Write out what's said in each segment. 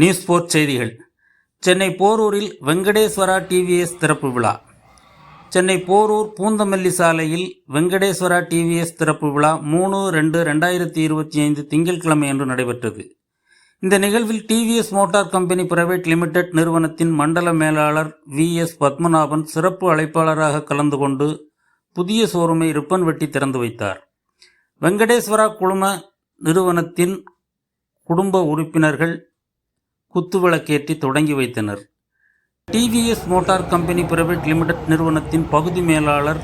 News board செய்திகள். Chennai போரூரில் Venkateswara TVS திறப்பு விழா. சென்னை போரூர் பூந்தமல்லி சாலையில் வெங்கடேஸ்வரா டிவிஎஸ் திறப்பு விழா மூணு ரெண்டு ரெண்டாயிரத்தி இருபத்தி ஐந்து திங்கட்கிழமை அன்று நடைபெற்றது. இந்த நிகழ்வில் TVS motor company private limited நிறுவனத்தின் மண்டல மேலாளர் வி எஸ் பத்மநாபன் சிறப்பு அழைப்பாளராக கலந்து கொண்டு புதிய ஷோரூமை ரிப்பன் வெட்டி திறந்து வைத்தார். வெங்கடேஸ்வரா குழும நிறுவனத்தின் குடும்ப உறுப்பினர்கள் குத்துவிளக்கேற்றி தொடங்கி வைத்தனர். TVS motor company private limited நிறுவனத்தின் பகுதி மேலாளர்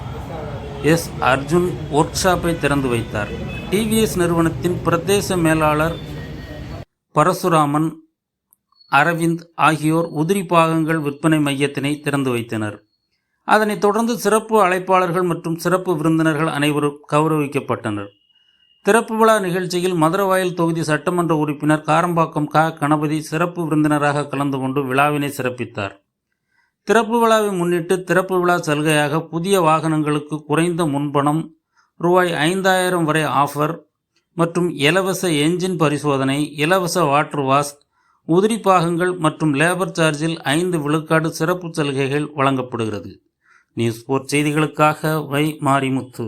எஸ் அர்ஜுன் ஒர்க் ஷாப்பை திறந்து வைத்தார். டிவிஎஸ் நிறுவனத்தின் பிரதேச மேலாளர் பரசுராமன் அரவிந்த் ஆகியோர் உதிரி பாகங்கள் விற்பனை மையத்தினை திறந்து வைத்தனர். அதனைத் தொடர்ந்து சிறப்பு அழைப்பாளர்கள் மற்றும் சிறப்பு விருந்தினர்கள் அனைவரும் கௌரவிக்கப்பட்டனர். திறப்பு விழா நிகழ்ச்சியில் மதுரவாயல் தொகுதி சட்டமன்ற உறுப்பினர் காரம்பாக்கம் க. கணபதி சிறப்பு விருந்தினராக கலந்து கொண்டு விழாவினை சிறப்பித்தார். திறப்பு விழாவை முன்னிட்டு திறப்பு விழா சலுகையாக புதிய வாகனங்களுக்கு குறைந்த முன்பணம் ரூபாய் ஐந்தாயிரம் வரை ஆஃபர் மற்றும் இலவச என்ஜின் பரிசோதனை இலவச வாட்டர் வாஷ் உதிரி பாகங்கள் மற்றும் லேபர் சார்ஜில் ஐந்து விழுக்காடு சிறப்பு சலுகைகள் வழங்கப்படுகிறது. நியூஸ் போர்ட் செய்திகளுக்காக வை மாரிமுத்து.